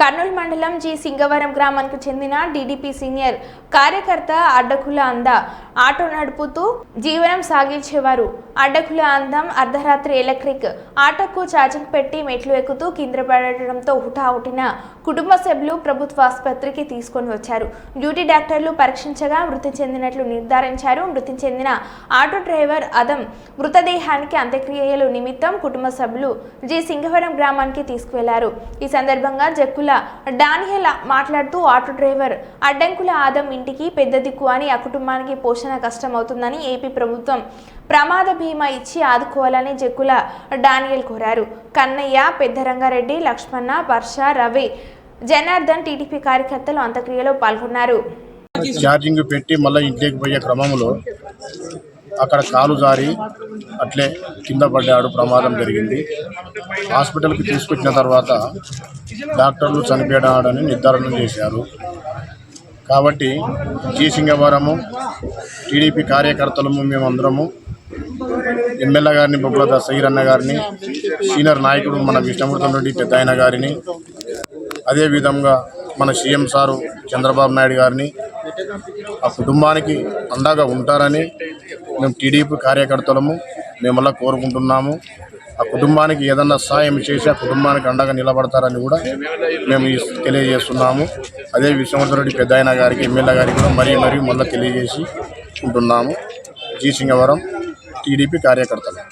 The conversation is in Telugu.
కర్నూలు మండలం జి సింగవరం గ్రామానికి చెందిన టీడీపీ సీనియర్ కార్యకర్త అడ్డకుల అంద. ఆటో నడుపుతూ జీవనం సాగించేవారు. అడ్డకుల అందం అర్ధరాత్రి ఎలక్ట్రిక్ ఆటోకు ఛార్జింగ్ పెట్టి మెట్లు ఎక్కుతూ కింద పడటంతో హుటాహుటిన కుటుంబ సభ్యులు ప్రభుత్వ ఆసుపత్రికి తీసుకొని వచ్చారు. డ్యూటీ డాక్టర్లు పరీక్షించగా మృతి చెందినట్లు నిర్ధారించారు. మృతి చెందిన ఆటో డ్రైవర్ అదం మృతదేహానికి అంత్యక్రియలు నిమిత్తం కుటుంబ సభ్యులు జి సింగవరం గ్రామానికి తీసుకువెళ్ళారు. ఈ సందర్భంగా అడ్డంకుల డానియల్ మాట్లాడుతూ ఆటో డ్రైవర్ అడ్డంకుల ఆదం ఇంటికి పెద్ద దిక్కు అని ఆ కుటుంబానికి పోషణ కష్టమవుతుందని ఏపీ ప్రభుత్వం ప్రమాద బీమా ఇచ్చి ఆదుకోవాలని జక్కుల డానియల్ కోరారు. కన్నయ్య పెద్దరంగారెడ్డి లక్ష్మణ వర్ష రవి జనార్దన్ టీడీపీ కార్యకర్తలు అంత్యక్రియలో పాల్గొన్నారు. ఛార్జింగ్ పెట్టి మళ్ళీ ఇంటికి పోయే క్రమంలో అక్కడ కాలు జారి అట్లే కింద పడ్డాడు ప్రమాదం జరిగింది. హాస్పిటల్కి తీసుకొచ్చిన తర్వాత డాక్టర్లు చనిపోయాడని నిర్ధారణ చేశారు. కాబట్టి జీ సింగవరము టీడీపీ కార్యకర్తలము మేమందరము ఎమ్మెల్యే గారిని బొబ్బల దశగిరన్న గారిని సీనియర్ నాయకుడు మన విష్ణుమూర్తం రెడ్డి పెద్దయన గారిని అదేవిధంగా మన సీఎం సారు చంద్రబాబు నాయుడు గారిని ఆ కుటుంబానికి అండగా ఉంటారని మేము టీడీపీ కార్యకర్తలము మేమల్లా కోరుకుంటున్నాము. ఆ కుటుంబానికి ఏదన్నా సాయం చేసి ఆ కుటుంబానికి అండగా నిలబడతారని కూడా మేము తెలియజేస్తున్నాము. అదే విశ్వనాథరెడ్డి పెద్ద ఆయన గారికి ఎమ్మెల్యే గారికి కూడా మరీ మరీ మళ్ళీ తెలియజేసి ఉంటున్నాము. జీ సింగవరం టీడీపీ కార్యకర్తలు.